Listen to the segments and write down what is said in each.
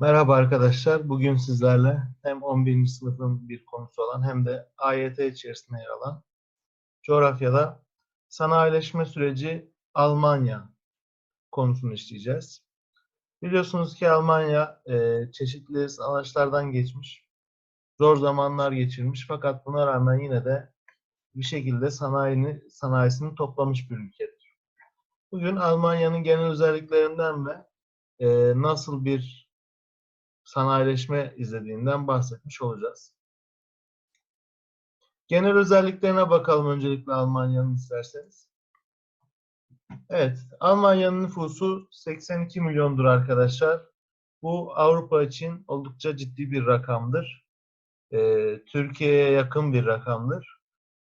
Merhaba arkadaşlar. Bugün sizlerle hem 11. sınıfın bir konusu olan hem de AYT içerisinde yer alan coğrafyada sanayileşme süreci Almanya konusunu işleyeceğiz. Biliyorsunuz ki Almanya e, çeşitli savaşlardan geçmiş, zor zamanlar geçirmiş fakat buna rağmen yine de bir şekilde sanayini, sanayisini toplamış bir ülkedir. Bugün Almanya'nın genel özelliklerinden ve e, nasıl bir sanayileşme izlediğinden bahsetmiş olacağız. Genel özelliklerine bakalım öncelikle Almanya'nın isterseniz. Evet, Almanya'nın nüfusu 82 milyondur arkadaşlar. Bu Avrupa için oldukça ciddi bir rakamdır. Ee, Türkiye'ye yakın bir rakamdır.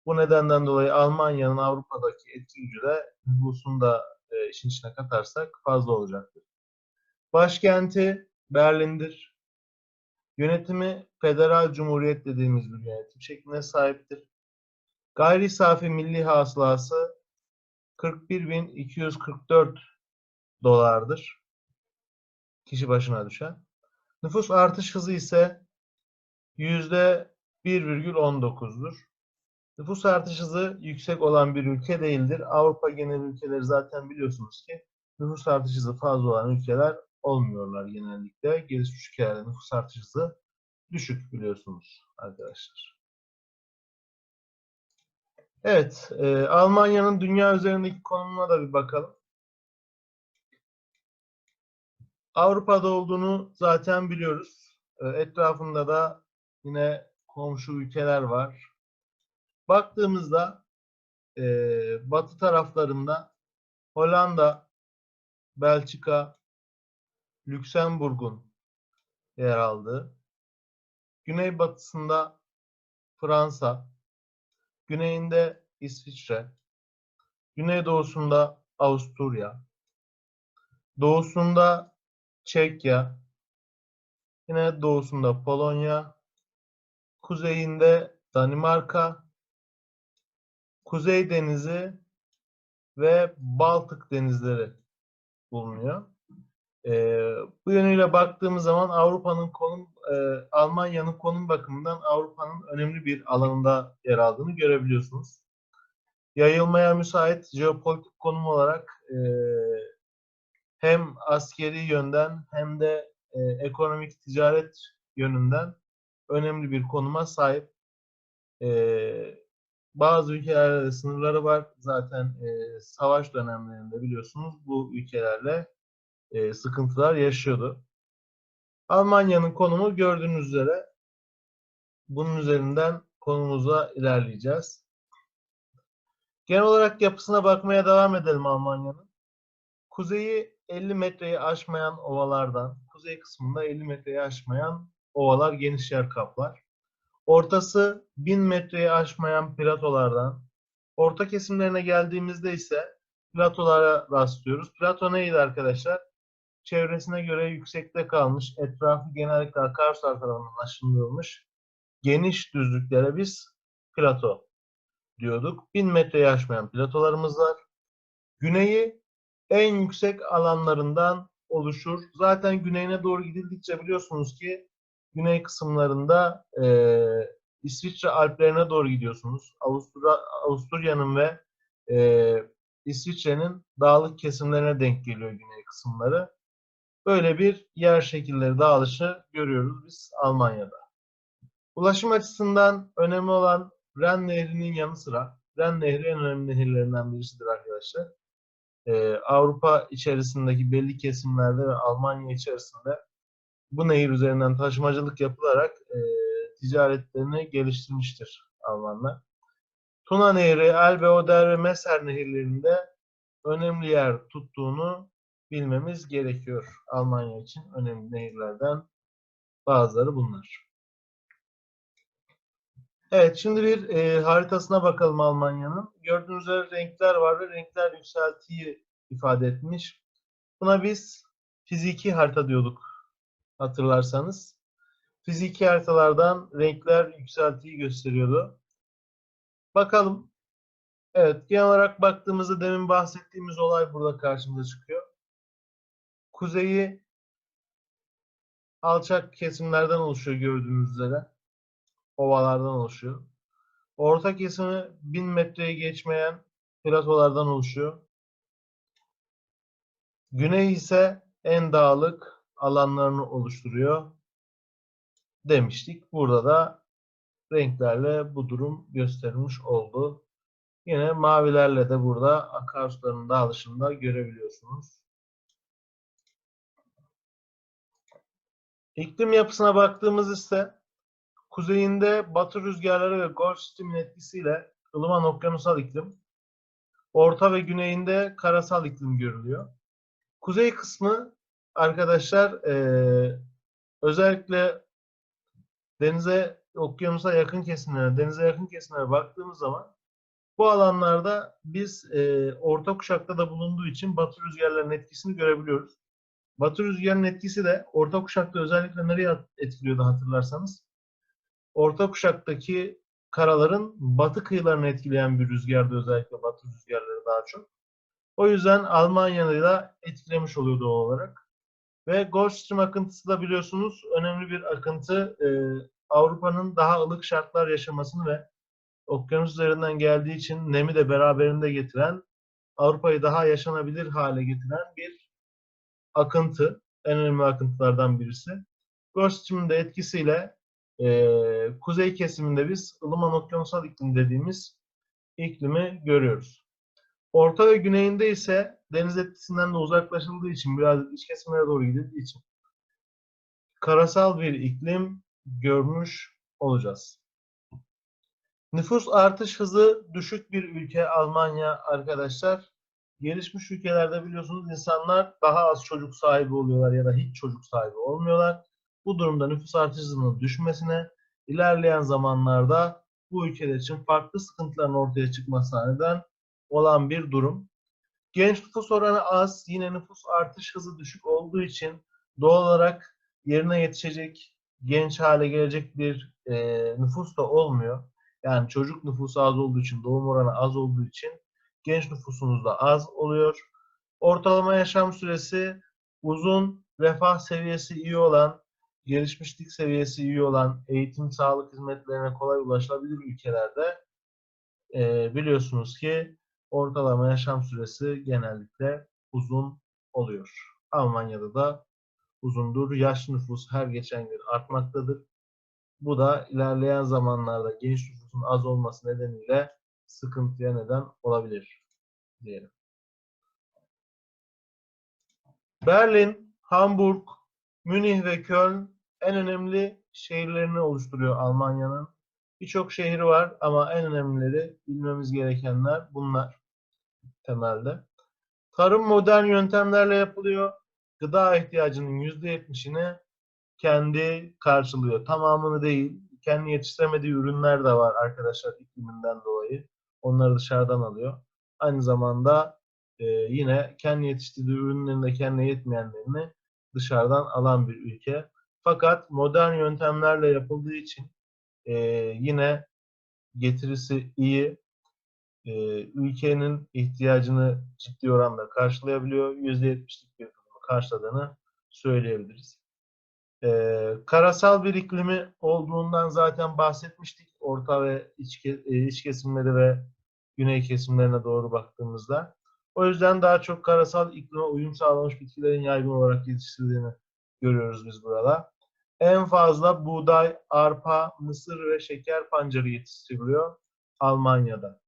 Bu nedenden dolayı Almanya'nın Avrupa'daki etki gücü de nüfusunu da e, işin içine katarsak fazla olacaktır. Başkenti Berlin'dir. Yönetimi federal cumhuriyet dediğimiz bir yönetim şekline sahiptir. Gayri safi milli hasılası 41.244 dolardır. Kişi başına düşen. Nüfus artış hızı ise %1,19'dur. Nüfus artış hızı yüksek olan bir ülke değildir. Avrupa genel ülkeleri zaten biliyorsunuz ki nüfus artış hızı fazla olan ülkeler olmuyorlar genellikle. Gelişmiş ülkelerde nüfus artış düşük biliyorsunuz arkadaşlar. Evet, e, Almanya'nın dünya üzerindeki konumuna da bir bakalım. Avrupa'da olduğunu zaten biliyoruz. E, etrafında da yine komşu ülkeler var. Baktığımızda e, batı taraflarında Hollanda, Belçika, Lüksemburg'un yer aldığı, güneybatısında Fransa, güneyinde İsviçre, güneydoğusunda Avusturya, doğusunda Çekya, yine doğusunda Polonya, kuzeyinde Danimarka, Kuzey Denizi ve Baltık denizleri bulunuyor. E, bu yönüyle baktığımız zaman Avrupa'nın konum, e, Almanya'nın konum bakımından Avrupa'nın önemli bir alanında yer aldığını görebiliyorsunuz. Yayılmaya müsait jeopolitik konum olarak e, hem askeri yönden hem de e, ekonomik ticaret yönünden önemli bir konuma sahip. E, bazı ülkelerle de sınırları var. Zaten e, savaş dönemlerinde biliyorsunuz bu ülkelerle e, sıkıntılar yaşıyordu. Almanya'nın konumu gördüğünüz üzere bunun üzerinden konumuza ilerleyeceğiz. Genel olarak yapısına bakmaya devam edelim Almanya'nın. Kuzeyi 50 metreyi aşmayan ovalardan, kuzey kısmında 50 metreyi aşmayan ovalar geniş yer kaplar. Ortası 1000 metreyi aşmayan platolardan, orta kesimlerine geldiğimizde ise platolara rastlıyoruz. Plato neydi arkadaşlar? Çevresine göre yüksekte kalmış, etrafı genellikle akarsular tarafından aşındırılmış geniş düzlüklere biz plato diyorduk. 1000 metreyi aşmayan platolarımız var. Güneyi en yüksek alanlarından oluşur. Zaten güneyine doğru gidildikçe biliyorsunuz ki güney kısımlarında e, İsviçre Alplerine doğru gidiyorsunuz. Avusturya, Avusturya'nın ve e, İsviçre'nin dağlık kesimlerine denk geliyor güney kısımları. Böyle bir yer şekilleri dağılışı görüyoruz biz Almanya'da. Ulaşım açısından önemli olan Ren Nehri'nin yanı sıra, Ren Nehri en önemli nehirlerinden birisidir arkadaşlar. Ee, Avrupa içerisindeki belli kesimlerde ve Almanya içerisinde bu nehir üzerinden taşımacılık yapılarak e, ticaretlerini geliştirmiştir Almanlar. Tuna Nehri, Elbe, Oder ve Meser nehirlerinde önemli yer tuttuğunu bilmemiz gerekiyor. Almanya için önemli nehirlerden bazıları bunlar. Evet, şimdi bir e, haritasına bakalım Almanya'nın. Gördüğünüz üzere renkler var ve renkler yükseltiyi ifade etmiş. Buna biz fiziki harita diyorduk hatırlarsanız. Fiziki haritalardan renkler yükseltiyi gösteriyordu. Bakalım. Evet, genel olarak baktığımızda demin bahsettiğimiz olay burada karşımıza çıkıyor kuzeyi alçak kesimlerden oluşuyor gördüğünüz üzere. Ovalardan oluşuyor. Orta kesimi 1000 metreyi geçmeyen platolardan oluşuyor. Güney ise en dağlık alanlarını oluşturuyor demiştik. Burada da renklerle bu durum gösterilmiş oldu. Yine mavilerle de burada akarsuların dağılışını da görebiliyorsunuz. İklim yapısına baktığımız ise kuzeyinde batı rüzgarları ve Gulf Stream'in etkisiyle ılıman okyanusal iklim, orta ve güneyinde karasal iklim görülüyor. Kuzey kısmı arkadaşlar eee, özellikle denize, okyanusa yakın kesimlere, denize yakın kesimlere baktığımız zaman bu alanlarda biz eee, orta kuşakta da bulunduğu için batı rüzgarlarının etkisini görebiliyoruz. Batı rüzgarının etkisi de orta kuşakta özellikle nereye etkiliyordu hatırlarsanız? Orta kuşaktaki karaların batı kıyılarını etkileyen bir rüzgardı özellikle batı rüzgarları daha çok. O yüzden Almanya'yı da etkilemiş oluyor doğal olarak. Ve Gulf Stream akıntısı da biliyorsunuz önemli bir akıntı. Ee, Avrupa'nın daha ılık şartlar yaşamasını ve okyanus üzerinden geldiği için nemi de beraberinde getiren, Avrupa'yı daha yaşanabilir hale getiren bir akıntı. En önemli akıntılardan birisi. Stream'in de etkisiyle e, kuzey kesiminde biz ılıman okyanusal iklim dediğimiz iklimi görüyoruz. Orta ve güneyinde ise deniz etkisinden de uzaklaşıldığı için biraz iç kesimlere doğru gidildiği için karasal bir iklim görmüş olacağız. Nüfus artış hızı düşük bir ülke Almanya arkadaşlar. Gelişmiş ülkelerde biliyorsunuz insanlar daha az çocuk sahibi oluyorlar ya da hiç çocuk sahibi olmuyorlar. Bu durumda nüfus artış hızının düşmesine ilerleyen zamanlarda bu ülkeler için farklı sıkıntıların ortaya çıkmasına neden olan bir durum. Genç nüfus oranı az, yine nüfus artış hızı düşük olduğu için doğal olarak yerine yetişecek, genç hale gelecek bir e, nüfus da olmuyor. Yani çocuk nüfusu az olduğu için, doğum oranı az olduğu için genç nüfusumuz da az oluyor. Ortalama yaşam süresi uzun, refah seviyesi iyi olan, gelişmişlik seviyesi iyi olan, eğitim, sağlık hizmetlerine kolay ulaşılabilir ülkelerde e, biliyorsunuz ki ortalama yaşam süresi genellikle uzun oluyor. Almanya'da da uzundur. Yaş nüfus her geçen gün artmaktadır. Bu da ilerleyen zamanlarda genç nüfusun az olması nedeniyle sıkıntıya neden olabilir diyelim. Berlin, Hamburg, Münih ve Köln en önemli şehirlerini oluşturuyor Almanya'nın. Birçok şehri var ama en önemlileri bilmemiz gerekenler bunlar temelde. Tarım modern yöntemlerle yapılıyor. Gıda ihtiyacının %70'ini kendi karşılıyor. Tamamını değil. Kendi yetiştiremediği ürünler de var arkadaşlar ikliminden dolayı. Onları dışarıdan alıyor. Aynı zamanda e, yine kendi yetiştirdiği ürünlerin de kendine yetmeyenlerini dışarıdan alan bir ülke. Fakat modern yöntemlerle yapıldığı için e, yine getirisi iyi. E, ülkenin ihtiyacını ciddi oranda karşılayabiliyor. %70'lik bir kısmı karşıladığını söyleyebiliriz. E, karasal bir iklimi olduğundan zaten bahsetmiştik. Orta ve iç, e, iç kesimleri ve güney kesimlerine doğru baktığımızda. O yüzden daha çok karasal iklime uyum sağlamış bitkilerin yaygın olarak yetiştirildiğini görüyoruz biz burada. En fazla buğday, arpa, mısır ve şeker pancarı yetiştiriliyor Almanya'da.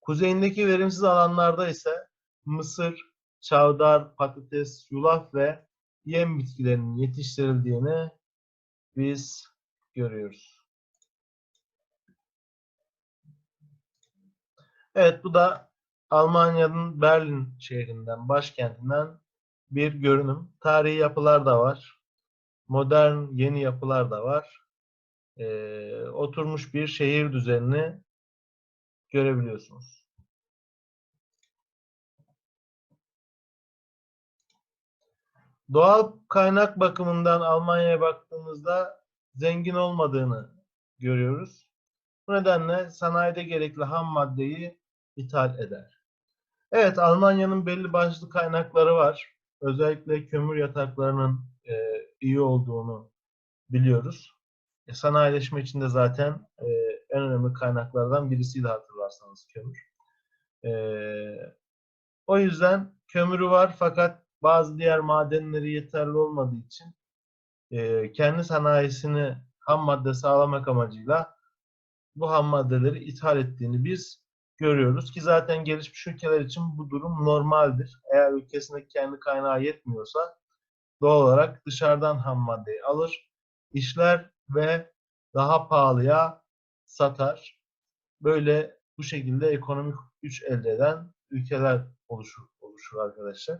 Kuzeyindeki verimsiz alanlarda ise mısır, çavdar, patates, yulaf ve yem bitkilerinin yetiştirildiğini biz görüyoruz. Evet bu da Almanya'nın Berlin şehrinden, başkentinden bir görünüm. Tarihi yapılar da var. Modern yeni yapılar da var. Ee, oturmuş bir şehir düzenini görebiliyorsunuz. Doğal kaynak bakımından Almanya'ya baktığımızda zengin olmadığını görüyoruz. Bu nedenle sanayide gerekli ham maddeyi ithal eder. Evet, Almanya'nın belli başlı kaynakları var. Özellikle kömür yataklarının e, iyi olduğunu biliyoruz. E, sanayileşme için de zaten e, en önemli kaynaklardan birisiydi hatırlarsanız kömür. E, o yüzden kömürü var fakat bazı diğer madenleri yeterli olmadığı için e, kendi sanayisini ham madde sağlamak amacıyla bu ham maddeleri ithal ettiğini biz görüyoruz ki zaten gelişmiş ülkeler için bu durum normaldir. Eğer ülkesindeki kendi kaynağı yetmiyorsa doğal olarak dışarıdan ham maddeyi alır, işler ve daha pahalıya satar. Böyle bu şekilde ekonomik güç elde eden ülkeler oluşur, oluşur arkadaşlar.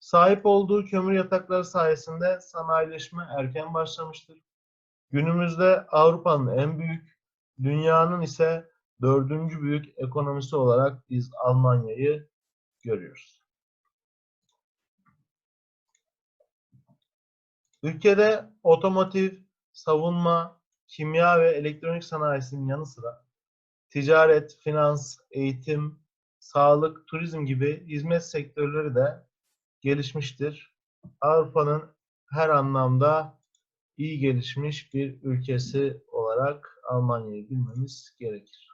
Sahip olduğu kömür yatakları sayesinde sanayileşme erken başlamıştır. Günümüzde Avrupa'nın en büyük, dünyanın ise dördüncü büyük ekonomisi olarak biz Almanya'yı görüyoruz. Ülkede otomotiv, savunma, kimya ve elektronik sanayisinin yanı sıra ticaret, finans, eğitim, sağlık, turizm gibi hizmet sektörleri de gelişmiştir. Avrupa'nın her anlamda iyi gelişmiş bir ülkesi olarak Almanya'yı bilmemiz gerekir.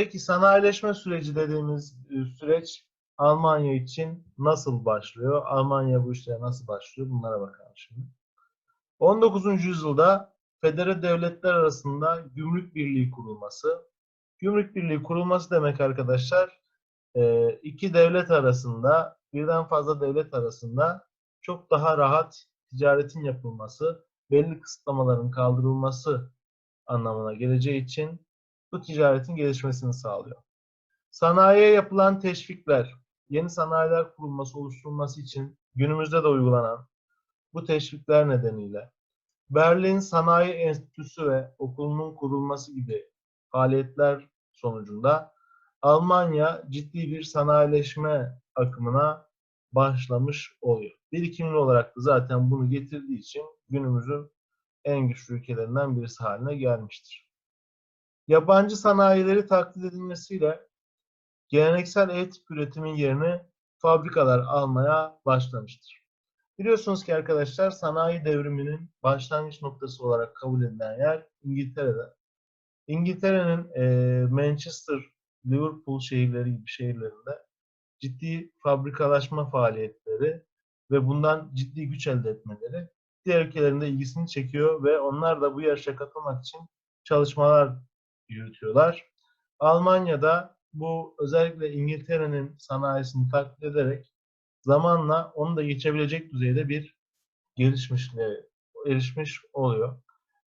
Peki sanayileşme süreci dediğimiz e, süreç Almanya için nasıl başlıyor? Almanya bu işlere nasıl başlıyor? Bunlara bakalım şimdi. 19. yüzyılda federe devletler arasında gümrük birliği kurulması. Gümrük birliği kurulması demek arkadaşlar e, iki devlet arasında, birden fazla devlet arasında çok daha rahat ticaretin yapılması, belli kısıtlamaların kaldırılması anlamına geleceği için bu ticaretin gelişmesini sağlıyor. Sanayiye yapılan teşvikler, yeni sanayiler kurulması, oluşturulması için günümüzde de uygulanan bu teşvikler nedeniyle Berlin Sanayi Enstitüsü ve okulunun kurulması gibi faaliyetler sonucunda Almanya ciddi bir sanayileşme akımına başlamış oluyor. Birikimli olarak da zaten bunu getirdiği için günümüzün en güçlü ülkelerinden birisi haline gelmiştir. Yabancı sanayileri taklit edilmesiyle geleneksel et üretimin yerini fabrikalar almaya başlamıştır. Biliyorsunuz ki arkadaşlar sanayi devriminin başlangıç noktası olarak kabul edilen yer İngiltere'de. İngiltere'nin e, Manchester, Liverpool şehirleri gibi şehirlerinde ciddi fabrikalaşma faaliyetleri ve bundan ciddi güç elde etmeleri diğer ülkelerin de ilgisini çekiyor ve onlar da bu yarışa katılmak için çalışmalar yürütüyorlar. Almanya'da bu özellikle İngiltere'nin sanayisini taklit ederek zamanla onu da geçebilecek düzeyde bir gelişmişliğe erişmiş oluyor.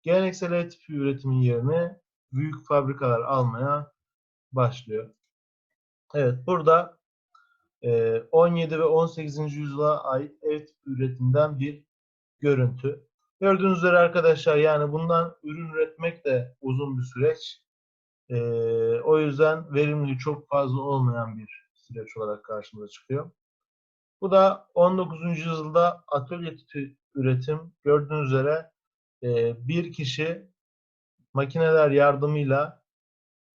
Geleneksel et üretimin yerine büyük fabrikalar almaya başlıyor. Evet burada 17 ve 18. yüzyıla ait ev üretimden bir görüntü. Gördüğünüz üzere arkadaşlar yani bundan ürün üretmek de uzun bir süreç. Ee, o yüzden verimliliği çok fazla olmayan bir süreç olarak karşımıza çıkıyor. Bu da 19. yüzyılda atölye üretim. Gördüğünüz üzere e, bir kişi makineler yardımıyla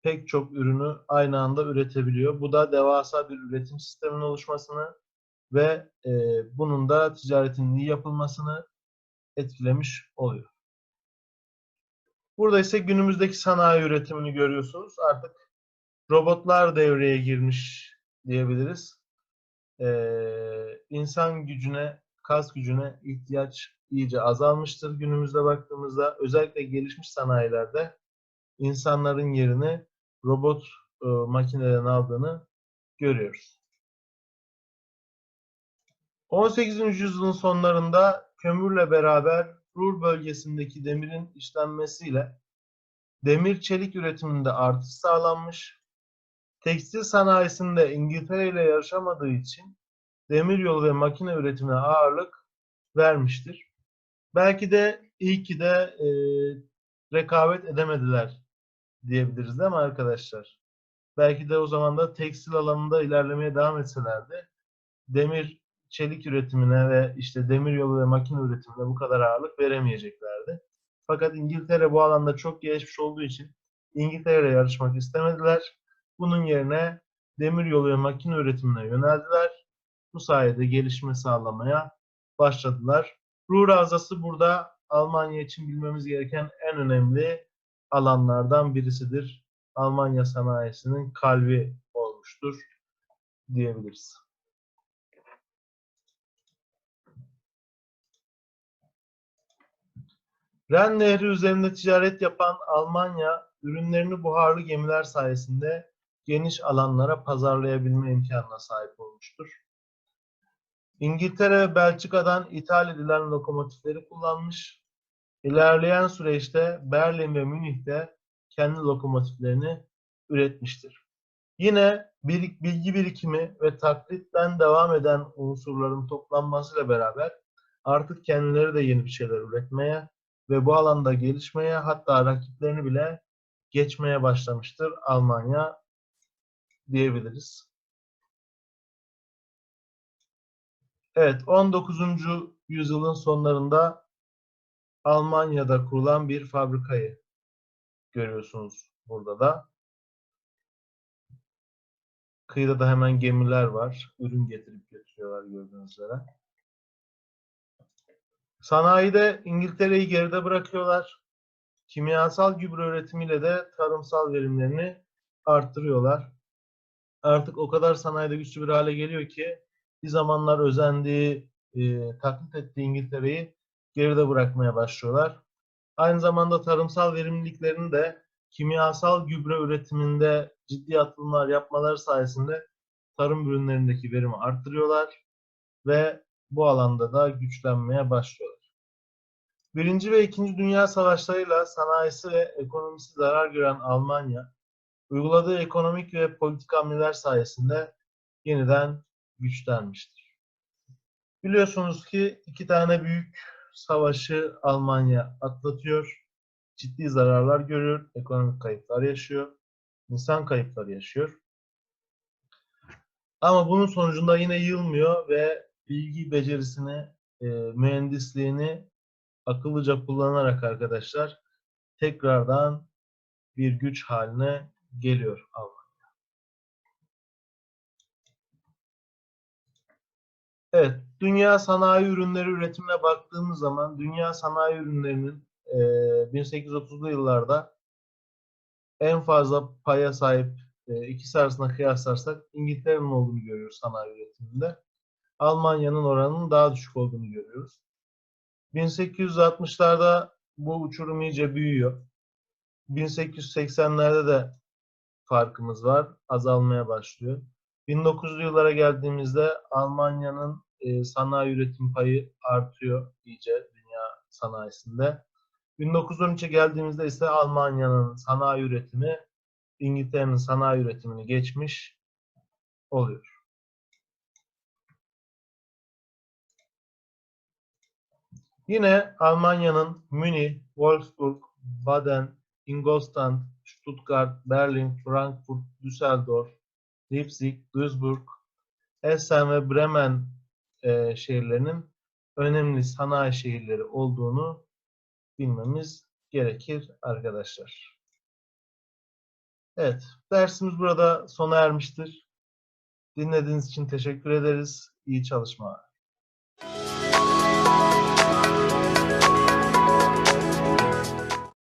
pek çok ürünü aynı anda üretebiliyor. Bu da devasa bir üretim sisteminin oluşmasını ve e, bunun da ticaretin iyi yapılmasını etkilemiş oluyor. Burada ise günümüzdeki sanayi üretimini görüyorsunuz. Artık robotlar devreye girmiş diyebiliriz. Ee, insan gücüne, kas gücüne ihtiyaç iyice azalmıştır günümüzde baktığımızda. Özellikle gelişmiş sanayilerde insanların yerini robot e, makinelerin aldığını görüyoruz. 18. yüzyılın sonlarında kömürle beraber Ruhr bölgesindeki demirin işlenmesiyle demir çelik üretiminde artış sağlanmış. Tekstil sanayisinde İngiltere ile yarışamadığı için demiryolu ve makine üretimine ağırlık vermiştir. Belki de iyi ki de e, rekabet edemediler diyebiliriz değil mi arkadaşlar? Belki de o zaman da tekstil alanında ilerlemeye devam etselerdi demir çelik üretimine ve işte demir yolu ve makine üretimine bu kadar ağırlık veremeyeceklerdi. Fakat İngiltere bu alanda çok gelişmiş olduğu için İngiltere ile yarışmak istemediler. Bunun yerine demir yolu ve makine üretimine yöneldiler. Bu sayede gelişme sağlamaya başladılar. Ruhr Havzası burada Almanya için bilmemiz gereken en önemli alanlardan birisidir. Almanya sanayisinin kalbi olmuştur diyebiliriz. Ren Nehri üzerinde ticaret yapan Almanya, ürünlerini buharlı gemiler sayesinde geniş alanlara pazarlayabilme imkanına sahip olmuştur. İngiltere ve Belçika'dan ithal edilen lokomotifleri kullanmış. İlerleyen süreçte Berlin ve Münih'te kendi lokomotiflerini üretmiştir. Yine bilgi birikimi ve taklitten devam eden unsurların toplanmasıyla beraber artık kendileri de yeni bir şeyler üretmeye ve bu alanda gelişmeye hatta rakiplerini bile geçmeye başlamıştır Almanya diyebiliriz. Evet, 19. yüzyılın sonlarında Almanya'da kurulan bir fabrikayı görüyorsunuz burada da. Kıyıda da hemen gemiler var. Ürün getirip götürüyorlar gördüğünüz üzere. Sanayide İngiltere'yi geride bırakıyorlar. Kimyasal gübre üretimiyle de tarımsal verimlerini arttırıyorlar. Artık o kadar sanayide güçlü bir hale geliyor ki bir zamanlar özendiği, e, taklit ettiği İngiltere'yi geride bırakmaya başlıyorlar. Aynı zamanda tarımsal verimliliklerini de kimyasal gübre üretiminde ciddi atılımlar yapmaları sayesinde tarım ürünlerindeki verimi arttırıyorlar ve bu alanda da güçlenmeye başlıyorlar. Birinci ve İkinci Dünya Savaşlarıyla sanayisi ve ekonomisi zarar gören Almanya, uyguladığı ekonomik ve politik hamleler sayesinde yeniden güçlenmiştir. Biliyorsunuz ki iki tane büyük savaşı Almanya atlatıyor. Ciddi zararlar görüyor, ekonomik kayıplar yaşıyor, insan kayıpları yaşıyor. Ama bunun sonucunda yine yılmıyor ve bilgi becerisini, e, mühendisliğini akıllıca kullanarak arkadaşlar tekrardan bir güç haline geliyor Almanya. Evet, dünya sanayi ürünleri üretimine baktığımız zaman dünya sanayi ürünlerinin e, 1830'lu yıllarda en fazla paya sahip e, ikisi arasında kıyaslarsak İngiltere'nin olduğunu görüyoruz sanayi üretiminde. Almanya'nın oranının daha düşük olduğunu görüyoruz. 1860'larda bu uçurum iyice büyüyor. 1880'lerde de farkımız var. Azalmaya başlıyor. 1900'lü yıllara geldiğimizde Almanya'nın e, sanayi üretim payı artıyor iyice dünya sanayisinde. 1913'e geldiğimizde ise Almanya'nın sanayi üretimi İngiltere'nin sanayi üretimini geçmiş oluyor. Yine Almanya'nın Münih, Wolfsburg, Baden, Ingolstadt, Stuttgart, Berlin, Frankfurt, Düsseldorf, Leipzig, Duisburg, Essen ve Bremen e, şehirlerinin önemli sanayi şehirleri olduğunu bilmemiz gerekir arkadaşlar. Evet, dersimiz burada sona ermiştir. Dinlediğiniz için teşekkür ederiz. İyi çalışmalar.